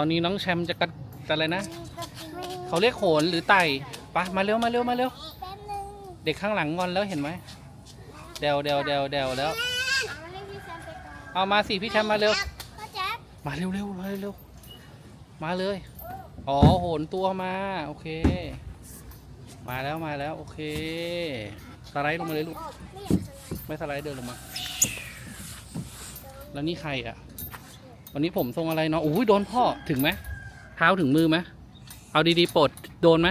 อนนี้น้องแชมป์จะกัดจะอะไรนะ เขาเรียกโขนหรือไต่ไปะมาเร็วมาเร็วมาเร็วแป๊บนึงเด็กข้างหลังงอนแล้วเห็นไหมเดวเดวเดวเดวแล้ว เอามาเรียกพี่แซมไปก่อนเอามาสิพี่แชมป์มาเร็วพ่อแจ๊บมาเร็วเร็วมาเร็วมาเลย อ๋อโหนตัวมา โอเค มาแล้วมาแล้วโอเค สไลด์ลงมาเลยลูก ไม่อยากสไลด์ไม่สไลด์เดินลงมา แล้วนี่ใครอะ วันนี้ผมทรงอะไรเนาะอุ้ยโดนพ่อถึงไหมเท้าถึงมือไหมเอาดีๆปลดโดนไหม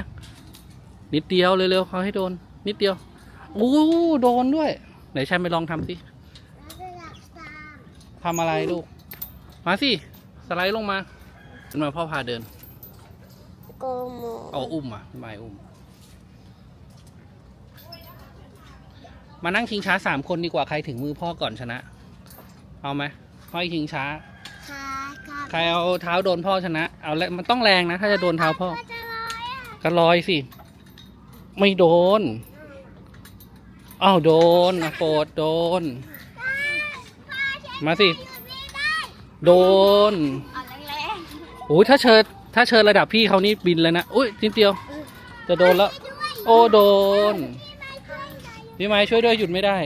นิดเดียวเร็วๆเขาให้โดน นิดเดียวอู้โดนด้วยไหนแชมป์ไปลองทำสิแล้วก็อยากตามทำอะไรลูก มาสิ สไลด์ลงมาขึ้นมาพ่อพาเดินโกโมเอาอุ้มอะพี่ไม้อุ้ม มานั่งชิงช้าสามคนดีกว่าใครถึงมือพ่อก่อนชนะ เอาไหมพ่อให้ชิงช้าค่ะครับ ใครเอาเท้าโดนพ่อชนะ เอาแล้วมันต้องแรงนะ ถ้าจะโดนเท้าพ่อก็จะลอยอะก็ลอยสิ ไม่โดน อ้าวโดนนะโปรดโดนมาสิโดน เอาแรงโอ้ยถ้าเชิญถ้าเชิญระดับพี่เขานี่บินเลยนะ อุ้ยนิดเดียว จะโดนแล้วโอ้โดนพี่ไม้ช่วยด้วยหยุดไม่ได้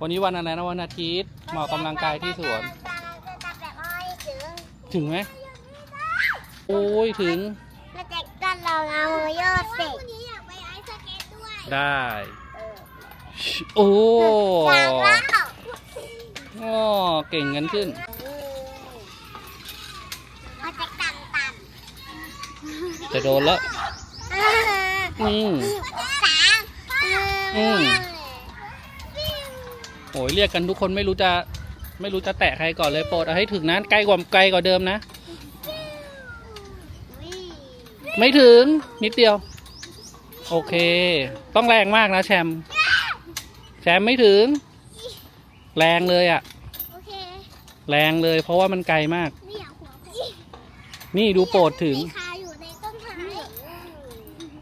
วันนี้วันอะไรนะวันอาทิตย์หมอกกำลังกายที่สวน ถึงไหมโอ้ยถึง มาแจ็คกันเราเอามือโยดสิวันนี้อยากไปไอซ์สเก็ตด้วยได้ โอ้อยากแล้วอ้อเก่งกันขึ้นมาแจ็คต่ำต่จะโดนแล้วำอืมสามอืมโอ้ยเรียกกันทุกคนไม่รู้จะ ไม่รู้จะแตะใครก่อนเลยโปรดเอาให้ถึงนะใกล้กว่าไกลกว่าเดิมนะ ไม่ถึงนิดเดียว โอเค ต้องแรงมากนะแชมป์แชมป์ไม่ถึง แรงเลยอะโอเคแรงเลยเพราะว่ามันไกลมากไม่อยากหัวพี่นี่ดูโปรดถึงมีคาอยู่ในต้นไม้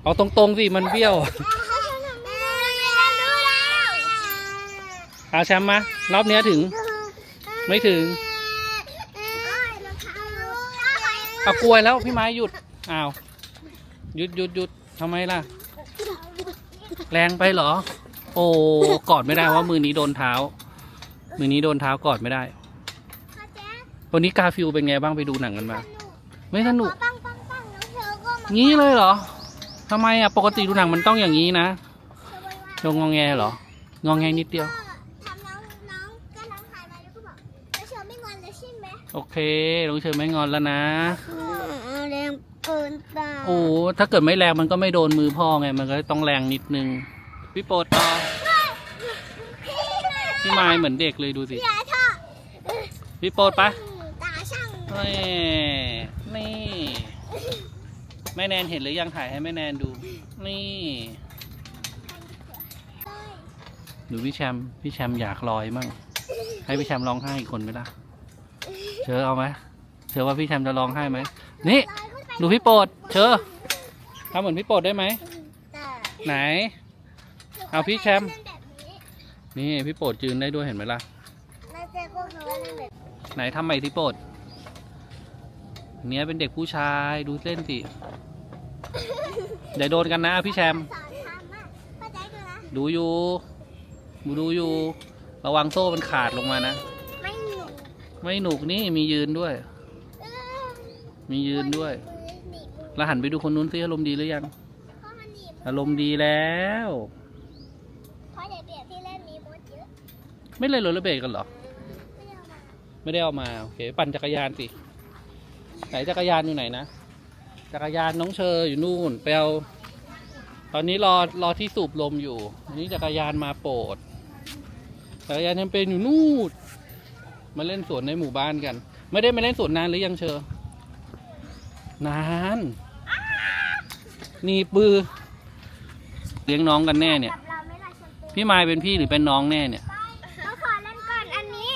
เอาตรงๆสิมันเบี้ยวเอาแชมป์มารอบเนี้ยถึง ไม่ถึงเอากลวยแล้วพี่ไม้หยุดอ้าวหยุดหยุดหยุดทำไมล่ะ แรงไปเหรอ โอ้กอดไม่ได้ว่ามือนี้โดนเท้า มือนี้โดนเท้ากอดไม่ได้ วันนี้กาฟิลเป็นไงบ้างไปดูหนังกันมา ไม่สนุกปังปังปังแล้วเธอก็มางี้เลยเหรอทำไมอะปกติดูหนังมันต้องอย่างนี้นะเธอไว้ว่าโดนงองแงเหรององแงนิดเดียว งอนเลยใช่ไหมโอเคน้องเชิญไม่งอนแล้วนะ แรงเกินไปโอ้ถ้าเกิดไม่แรงมันก็ไม่โดนมือพ่อไง มันก็ต้องแรงนิดนึง พี่โปรดต่อพี่ไม้เหมือนเด็กเลยดูสิ อย่าเถอะพี่โปรดปะตาช่างนี่นี่แม่แนนเห็นหรือยังถ่ายให้แม่แนนดู นี่ดูพี่แชมป์พี่แชมป์อยากลอยมั่งให้พี่แชมป์ร้องไห้อีกคนไหมล่ะ เชอเอาไหมเชอว่าพี่แชมป์จะร้องไห้ไหมนี่ดูพี่โปรดเชอทำเหมือนพี่โปรดได้ไหมไหน เอาพี่แชมป์นี่พี่โปรดยืนได้ด้วยเห็นไหมล่ะน่าจะก็คือว่าเล่นแบบไหนทำใหม่ที่โปรดเนี้ยเป็นเด็กผู้ชายดูเล่นสิเดี๋ยวโดนกันนะพี่แชมป์สอนทำอะเข้าใจดูนะดูอยู่ดูดูอยู่ ระวังโซ่มันขาดลงมานะไม่หนุก ไม่หนุกนี่มียืนด้วยเออมียืนด้วยหนีบมือแล้วหันไปดูคนนู้นสิอารมณ์ดีหรือยังเพราะมันหนีบมืออารมณ์ดีแล้วเพราะเด็กๆที่เล่นมีมดเยอะไม่เล่นโรลเลอร์เบลดกันเหรอไม่ได้เอามาไม่ได้เอามา โอเค ปั่นจักรยานสิ ไหนจักรยานอยู่ไหนนะ จักรยานน้องเชออยู่นู่นไปเอาตอนนี้รอรอที่สูบลมอยู่ อันนี้จักรยานมาโปรดจักรยานยังเป็นอยู่นู่น มาเล่นสวนในหมู่บ้านกัน ไม่ได้มาเล่นสวนนานหรือยังเชอนานนี่ปือเลี้ยงน้องกันแน่เนี่ยกับเราไม่ล่ะแชมเปญพี่มายเป็นพี่หรือเป็นน้องแน่เนี่ยเราขอเล่นก่อนอันนี้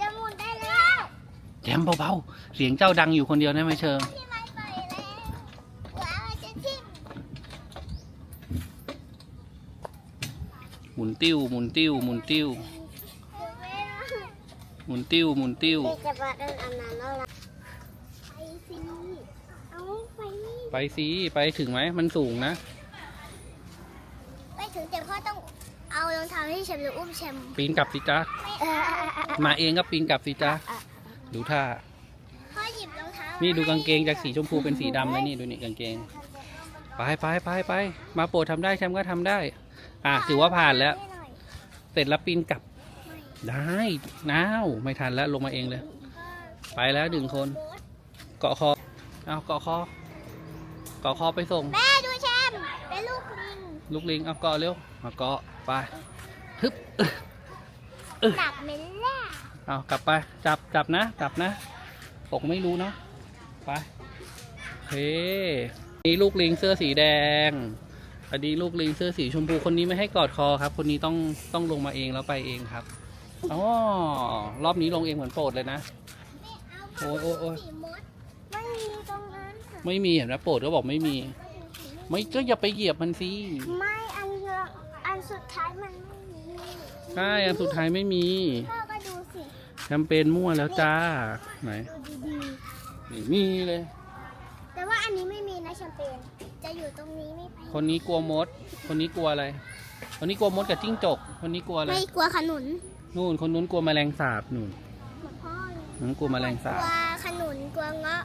จะหมุนได้แล้วแจมเบาๆเสียงเจ้าดังอยู่คนเดียวได้ไหมเชอพี่ไม่ไปแล้วว้าวจะทิ่มหมุนติ้วหมุนติ้วหมุนติ้ว หมุนติ้วหมุนติ้วเด็กจะมาเล่นอันนั้นแล้วล่ะไปสิเอาไปนี่ไปสิไปถึงไหมมันสูงนะ ไปถึงแต่พ่อต้องเอารองเท้าให้แชมป์หรืออุ้มแชมป์ปีนกลับสิจ้าเออมาเองก็ปีนกลับสิจ้าดูท่า พ่อหยิบรองเท้านี่ดูกางเกงจากสีชมพูเป็นสีดำเลยนี่ดูนี่กางเกง ไปไปไปไปมาโปรดทำได้แชมป์ก็ทำได้ อะถือว่าผ่านแล้วให้หน่อยเสร็จแล้วปีนกลับ ได้น้าว ไม่ทันแล้วลงมาเองเลย ไปแล้วหนึ่งคน เกาะคอ เอาเกาะคอ เกาะคอไปส่ง แม่ดูแชมป์เป็นลูกลิง ลูกลิง เอาเกาะเร็วเอาเกาะไปฮึบหนักเหม็นแล่เอากลับไป จับจับนะ จับนะตกไม่รู้เนาะ ไปโอเคนี่ลูกลิงเสื้อสีแดงอันนี้ลูกลิงเสื้อสีชมพูคนนี้ไม่ให้กอดคอครับ คนนี้ต้องต้องลงมาเองแล้วไปเองครับ อ๋อรอบนี้ลงเองเหมือนโปรดเลยนะโอ้ยโอ้ยโอ้ยสีมดไม่มีตรงนั้นค่ะไม่มีเห็นไหมโปรดก็บอกไม่มี ไม่ก็อย่าไปเหยียบมันสิไม่อันเดียวอันสุดท้ายมันไม่มีใช่อันสุดท้ายไม่มีพ่อก็ดูสิแคมเปญมั่วแล้วจ้าไหนดูดีไม่มีเลยๆแต่ว่าอันนี้ไม่มีนะแชมเปญจะอยู่ตรงนี้ไม่ไปคนนี้กลัวมด คนนี้กลัวอะไร คนนี้กลัวมดกับจิ้งจก คนนี้กลัวอะไรไม่กลัวขนุน นู่นคนนู้นกลัวแมลงสาบนู่นเหมือนพ่อเลยนู้นกลัวแมลงกสาลับวขนุนกลัวเงาะ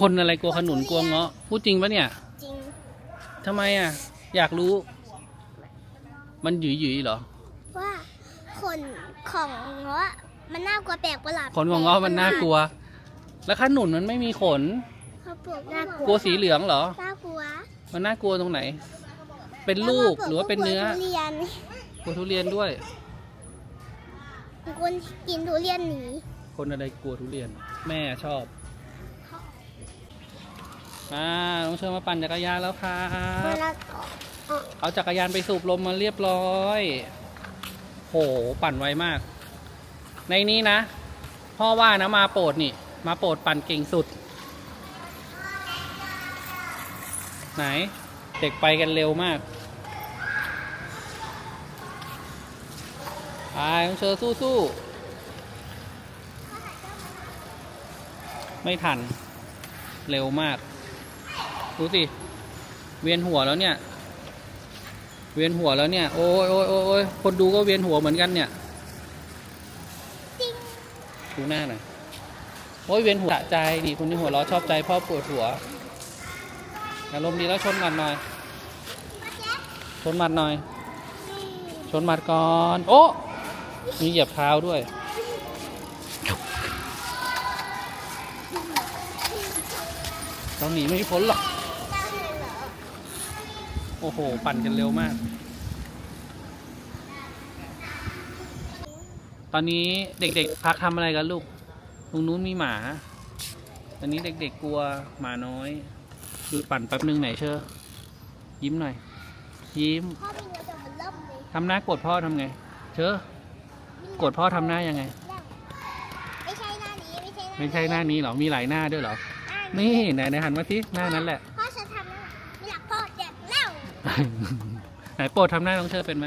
คนอะไรกลัวขนุนกลัวเงาะพูดจริงปะเนี่ยจริงทำไมอะ อยากรู้ มันหยุยหยุยๆเหรอ ว่าขนของเงาะมันน่ากลัวแปลกประหลาดขนของเงาะมันน่ากลัว แล้วขนุนมันไม่มีขน เขาปลูกน่ากกลัวสีเหลืองเหรอ น่ากลัวมันน่ากลัวตรงไหน เป็นลูกหรือว่าเป็นเนื้อทุเรียนกลัวทุเรียนด้วย คนกินทุเรียนหนีคนอะไรกลัวทุเรียน แม่ชอบอ่าน้องเชิญมาปั่นจักรยานแล้วครัเวบลาเอาจักรยานไปสูบลมมาเรียบร้อย โหปั่นไวมาก ในนี้นะ พ่อว่านะมาโปรดนี่ มาโปรดปั่นเก่งสุด ไหน เด็กไปกันเร็วมาก ไปน้องเชอสู้สู้ๆไม่ทัน เร็วมาก ดูสิ เวียนหัวแล้วเนี่ย เวียนหัวแล้วเนี่ย โอ้ยโอ้ยโอ้ยโอ้ยคนดูก็เวียนหัวเหมือนกันเนี่ยจริงดูหน้าหน่อย โอ้ยเวียนหัวสะใจนี่คนที่หัวเราะชอบใจพ่อปวดหัวอารมณ์ดีแล้วชนหมัดหน่อย ชนหมัดหน่อย ชนหมัดก่อน โอ้ มีเหยียบเท้าด้วย เราหนีไม่พ้นหรอก โอ้โห ปั่นกันเร็วมาก ตอนนี้เด็กๆ พักทำอะไรกันลูก ตรงนู้นมีหมา ตอนนี้เด็กๆกลัวหมาน้อย คือปั่นแป๊บนึงไหนเชอยิ้มหน่อย ยิ้มพ่อเป็นเงาแต่มันเริ่มเลยทำหน้ากดพ่อทำไง เชอ กดพ่อทำหน้ายังไง ไม่ใช่หน้านี้ไม่ใช่ไม่ใช่หน้านี้เหรอ มีหลายหน้าด้วยเหรอหน้านี้นี่ไหนไหนหันมาสิหน้านั้นแหละ พ่อจะทำแล้วไม่อยากพ่อเจ็บแล้วไหนโปรดทำหน้าน้องเชอเป็นไหม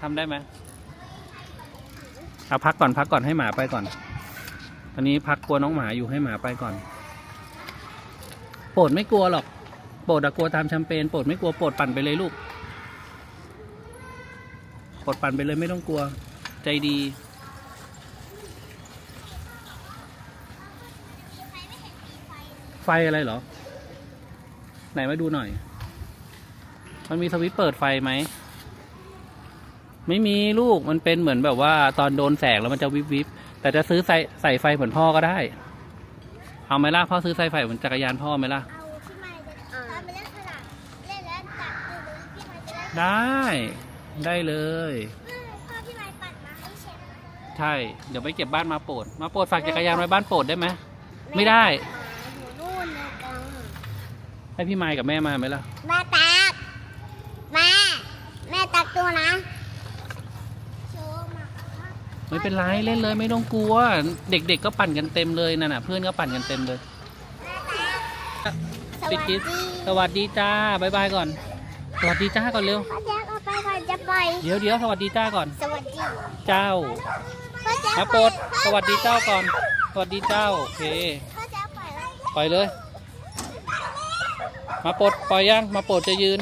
ทำได้ไหมเอาพักก่อนพักก่อนให้หมาไปก่อนตอนนี้พักกลัวน้องหมาอยู่ให้หมาไปก่อน โปรดไม่กลัวหรอก โปรดอะกลัวตามแชมเปญโปรดไม่กลัวโปรดปั่นไปเลยลูก โปรดปั่นไปเลยไม่ต้องกลัว ใจดี ไฟอะไรเหรอ ไหนมาดูหน่อย มันมีสวิตช์เปิดไฟไหม ไม่มีลูกมันเป็นเหมือนแบบว่าตอนโดนแสงแล้วมันจะวิบวิบแต่จะซื้อใส่ใส่ไฟเหมือนพ่อก็ได้ เอาไหมล่ะพ่อซื้อใส่ไฟเหมือนจักรยานพ่อไหมล่ะ เอาพี่ไม้จะตอนไปเล่นสนามเล่นแล้วจับมือเลยพี่ไม้จะได้ ได้ ได้เลย พ่อพี่ไม้ปัดมาให้เช็ดใช่ เดี๋ยวไปเก็บบ้านมาโปรด มาโปรดฝากจักรยานไว้บ้านโปรดได้ไหม ไม่ได้หมาอยู่นู่นในกล่องให้พี่ไมค์กับแม่มาไหมล่ะ แม่ตักแม่แม่ตักตัวนะโชว์มาครับไม่เป็นไรเล่นเลยไม่ต้องกลัว เด็กๆก็ปั่นกันเต็มเลยนั่นน่ะเพื่อนก็ปั่นกันเต็มเลยสปิวัดสคลิดีปสวัสดีจ้าบายบายก่อน สวัสดีจ้าก่อนเร็ว พ่อแจ๊คเอาไปก่อนจะปล่อยเดี๋ยวเดี๋ยวสวัสดีจ้าก่อน สวัสดี เจ้าพ่ อแจ๊คมาโปรดสวัสดีเจ้าก่อน สวัสดีเจ้า โอเคปล่อยเลย มาโปรดปล่อยยัง มาโปรดจะยืน